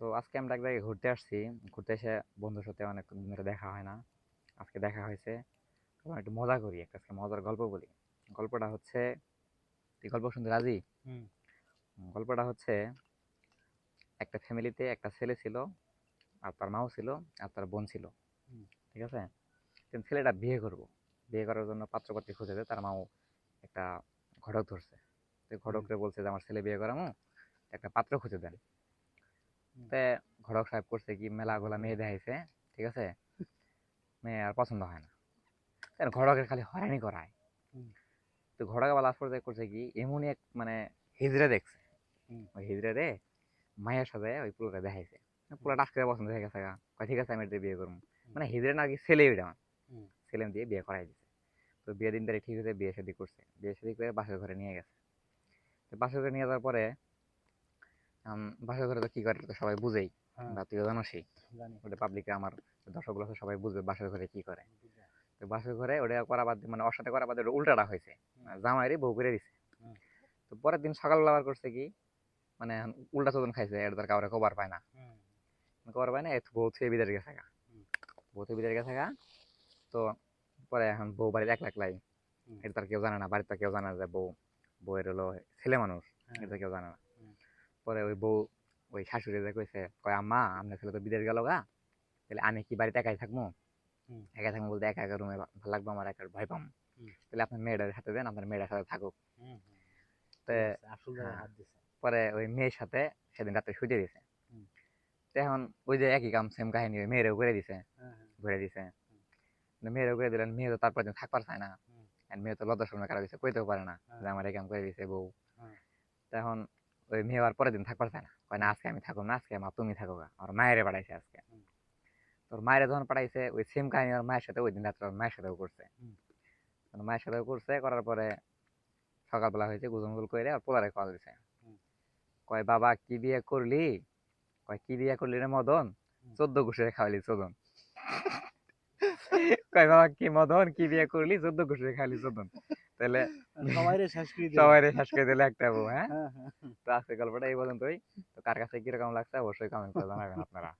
তো আজকে আমরা এক জায়গায় ঘুরতে আসছি। ঘুরতে এসে বন্ধুর সাথে অনেক দিন ধরে দেখা হয় না। আজকে দেখা হয়েছে। তো একটু মজা করি একটা আজকে মজার গল্প বলি। গল্পটা হচ্ছে তুই গল্প শুনতে রাজি? গল্পটা হচ্ছে একটা ফ্যামিলিতে একটা ছেলে ছিল আর তার মাও ছিল আর তার বোন ছিল। ঠিক আছে? কিন্তু ছেলেটা বিয়ে করব। বিয়ে করার জন্য পাত্রপাত্রী খুঁজে দেয় তার মাও একটা ঘটক ধরছে। তো ঘটকরে বলছে যে আমার ছেলে বিয়ে করামো একটা পাত্র খুঁজে দেন। তে ঘটক সাহেব করছে কি মেলা গোলা মেয়ে দেখাইছে ঠিক আছে? মেয়ে আর পছন্দ হয় না। তার ঘটকের খালি হয়রানি করায় তো ঘটক আবার লাস্ট পর্যায়ে করছে কি এমনই এক মানে হিজড়ে দেখছে। ওই হিজড়ে রে মায়ের সাথে ওই পুলোটা দেখাইছে। পুরোটা আজকে পছন্দ হয়ে গেছে কয় ঠিক আছে আমি এটা বিয়ে করব মানে হিজড়ে না কি ছেলে ওইটা ছেলে দিয়ে বিয়ে করাই দিছে। তো বিয়ে দিন তারিখ ঠিক হয়েছে বিয়ে শাদী করছে বিয়ে শাদী করে বাসের ঘরে নিয়ে গেছে। তো বাসের ঘরে নিয়ে যাওয়ার পরে বাসের ঘরে তো কি করে তো সবাই বুঝেই। হ্যাঁ। বা তুইও জানি। ওটা পাবলিকে আমার দর্শকগুলো সবাই বুঝবে বাসের ঘরে কি করে। তো বাসের ঘরে ওটা করা বাদ মানে ওর সাথে করা বাদ উল্টাটা হয়েছে। জামাইরে বউ করে দিছে। তো পরের দিন সকালবেলা আবার করছে কি মানে এখন উল্টা চোদন খাইছে এটা তার কাউরে কবার পায় না। হুম। কবার পায় না এত বউ থুয়ে বিদের গেছে গা। বউ থুয়ে বিদের গেছে গা তো পরে এখন বউ বাড়ির এক লাখ লাই। এটা তার কেউ জানে না বাড়িতে কেউ জানে না যে বউ বউয়ের হলো ছেলে মানুষ হ্যাঁ। এটা কেউ জানে না। পরে ওই বউ ওই শাশুড়ি যে কইছে কয় আম্মা আপনার ছেলে তো বিদেশ গেল গা তাহলে আমি কি বাড়িতে একাই থাকব? হুম। একা থাকব বলতে একা একা রুমে ভালো লাগবে আমার একা ভয় পাম। তাহলে আপনার মেয়েটার সাথে দেন আপনার মেয়েটার সাথে থাকুক। হ্যাঁ। পরে ওই মেয়ের সাথে সেদিন রাতে শুতে দিছে। এখন ওই যে একই কাম সেম কাহিনী ওই মেয়েরও করে দিছে। হ্যাঁ হ্যাঁ। ঘুরে দিছে। মেয়েরও করে দিলেন মেয়ে তো তারপর থাকবার চায় না। মেয়ে তো লজ্জা শর্মা কারা দিছে কইতেও পারে না হ্যাঁ। যে আমার এই কাম করে দিছে বউ। হ্যাঁ। তখন ওই মেয়ে আর পরের দিন থাকবার চায় না। কয় না আজকে আমি থাকব না আজকে মা তুমি থাকো গা। আমার মায়েরে পাঠাইছে আজকে। তোর মায়ের যখন পাঠাইছে ওই সেম কাহিনী ওর মায়ের সাথে ওই দিন রাত্রে ওর মায়ের সাথেও করছে। মায়ের সাথেও করছে করার পরে সকালবেলা হয়েছে গুজম গুল করে আর পোলারে কল দিছে। কয় বাবা কি বিয়ে করলি? কয় কি বিয়ে করলি রে মদন? চোদ্দ ঘুষে খাওয়ালি চোদন। কয় বাবা কি মদন? কি বিয়ে করলি? চোদ্দ ঘুষে খাওয়ালি চোদন। তাহলে সবাই রে শেষ করে দিল। শেষ করে দিলে একটা বউ হ্যাঁ? হ্যাঁ হ্যাঁ। তো আজকে গল্পটা এই পর্যন্তই। তো কার কাছে কীরকম লাগছে অবশ্যই কমেন্ট করে জানাবেন আপনারা।